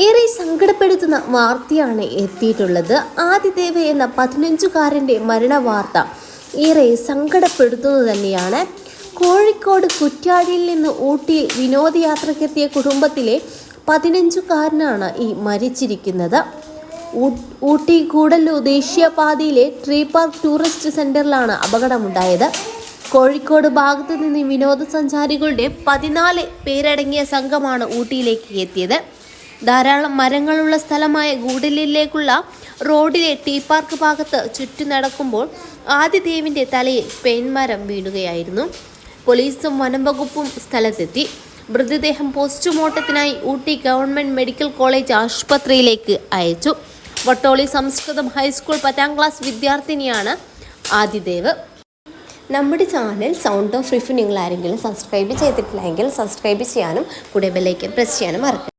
ഏറെ സങ്കടപ്പെടുത്തുന്ന വാർത്തയാണ് എത്തിയിട്ടുള്ളത്. ആദിദേവ എന്ന പതിനഞ്ചുകാരന്റെ മരണ വാർത്ത ഏറെ സങ്കടപ്പെടുത്തുന്നത് തന്നെയാണ്. കോഴിക്കോട് കുറ്റ്യാടിയിൽ നിന്ന് ഊട്ടിയിൽ വിനോദയാത്രയ്ക്കെത്തിയ കുടുംബത്തിലെ പതിനഞ്ചുകാരനാണ് ഈ മരിച്ചിരിക്കുന്നത്. ഊട്ടി കൂടല്ലൂർ ദേശീയപാതയിലെ ട്രീ പാർക്ക് ടൂറിസ്റ്റ് സെന്ററിലാണ് അപകടമുണ്ടായത്. കോഴിക്കോട് ഭാഗത്ത് നിന്ന് വിനോദസഞ്ചാരികളുടെ പതിനാല് പേരടങ്ങിയ സംഘമാണ് ഊട്ടിയിലേക്ക് എത്തിയത്. ധാരാളം മരങ്ങളുള്ള സ്ഥലമായ ഗൂഡലിലേക്കുള്ള റോഡിലെ ടീ പാർക്ക് ഭാഗത്ത് ചുറ്റി നടക്കുമ്പോൾ ആദിദേവിന്റെ തലയിൽ പെയിൻമരം വീഴുകയായിരുന്നു. പോലീസും വനംവകുപ്പും സ്ഥലത്തെത്തി. മൃതദേഹം പോസ്റ്റ്മോർട്ടത്തിനായി ഊട്ടി ഗവൺമെന്റ് മെഡിക്കൽ കോളേജ് ആശുപത്രിയിലേക്ക് അയച്ചു. വട്ടോളി സംസ്കൃതം ഹൈസ്കൂൾ പത്താം ക്ലാസ് വിദ്യാർത്ഥിനിയാണ് ആദിദേവ്. നമ്മുടെ ചാനൽ സൗണ്ട് ഓഫ് റിഫ് നിങ്ങൾ ആരെങ്കിലും സബ്സ്ക്രൈബ് ചെയ്തിട്ടില്ലെങ്കിൽ സബ്സ്ക്രൈബ് ചെയ്യാനും കൂടെ ബെല്ലൈക്കൻ പ്രസ് ചെയ്യാനും മറക്കരുത്.